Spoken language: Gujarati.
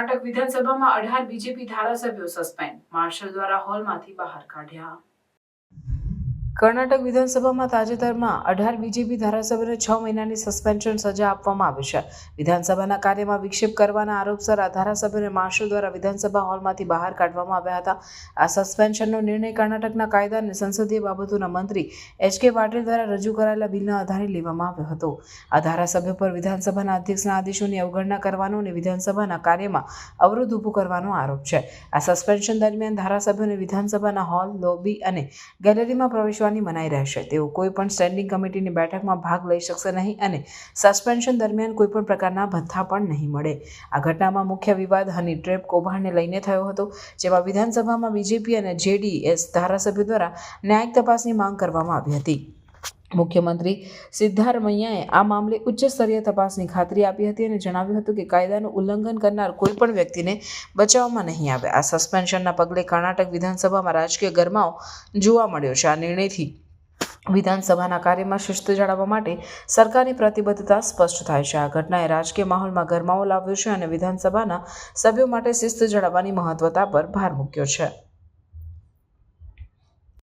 કર્ણાટક વિધાનસભામાં અઢાર બીજેપી ધારાસભ્યો સસ્પેન્ડ. માર્શલ દ્વારા હોલમાંથી બહાર કાઢ્યા. કર્ણાટક વિધાનસભામાં તાજેતરમાં અઢાર બીજેપી ધારાસભ્યોને છ મહિનાની સસ્પેન્શન સજા આપવામાં આવી છે. વિધાનસભાના કાર્યમાં વિક્ષેપ કરવાના આરોપસર આ ધારાસભ્યોને માર્શલ દ્વારા વિધાનસભા હોલમાંથી બહાર કાઢવામાં આવ્યા હતા. આ સસ્પેન્શનનો નિર્ણય કર્ણાટકના કાયદા અને સંસદીય બાબતોના મંત્રી એચ કે પાટીલ દ્વારા રજૂ કરાયેલા બિલના આધારે લેવામાં આવ્યો હતો. આ ધારાસભ્યો પર વિધાનસભાના અધ્યક્ષના આદેશોની અવગણના કરવાનો અને વિધાનસભાના કાર્યમાં અવરોધ ઊભો કરવાનો આરોપ છે. આ સસ્પેન્શન દરમિયાન ધારાસભ્યોને વિધાનસભાના હોલ લોબી અને ગેલેરીમાં પ્રવેશવાની મનાઈ રહેશે તેઓ કોઈ પણ સ્ટેન્ડિંગ કમિટીની બેઠકમાં ભાગ લઈ શકશે નહીં અને સસ્પેન્શન દરમિયાન કોઈપણ પ્રકારના ભથ્થા પણ નહીં મળે. આ ઘટનામાં મુખ્ય વિવાદ હની ટ્રેપ કૌભાંડને લઈને થયો હતો, જેમાં વિધાનસભામાં બીજેપી અને જેડીએસ ધારાસભ્યો દ્વારા ન્યાયિક તપાસની માંગ કરવામાં આવી હતી. મુખ્યમંત્રી સિદ્ધારમૈયાએ આ મામલે ઉચ્ચ સ્તરીય તપાસની ખાતરી આપી હતી અને જણાવ્યું હતું કે કાયદાનું ઉલ્લંઘન કરનાર કોઈપણ વ્યક્તિને બચાવવામાં નહીં આવે. આ સસ્પેન્શનના પગલે કર્ણાટક વિધાનસભામાં રાજકીય ગરમાઓ જોવા મળ્યો છે. આ નિર્ણયથી વિધાનસભાના કાર્યમાં શિસ્ત જાળવવા માટે સરકારની પ્રતિબદ્ધતા સ્પષ્ટ થાય છે. આ ઘટનાએ રાજકીય માહોલમાં ગરમાવો લાવ્યો છે અને વિધાનસભાના સભ્યો માટે શિસ્ત જાળવવાની મહત્વતા પર ભાર મૂક્યો છે.